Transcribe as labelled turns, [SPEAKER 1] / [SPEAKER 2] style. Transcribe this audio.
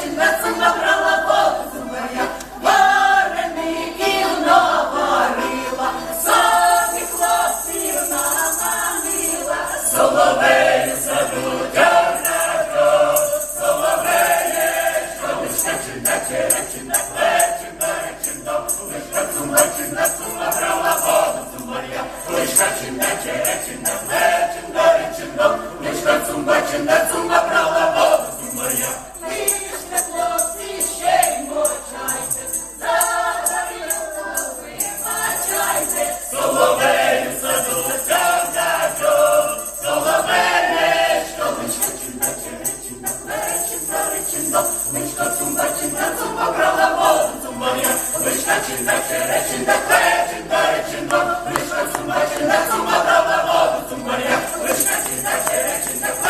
[SPEAKER 1] Simba, Simba, Мичко цумба, чинда, цумба, правда, волосся, цумба, я. Мичка чинда, чере, чинда, кле, чинда, речинда. Мичка цумба, чинда, цумба, правда, волосся, цумба, я. Мичка чинда, чере, чинда, кле.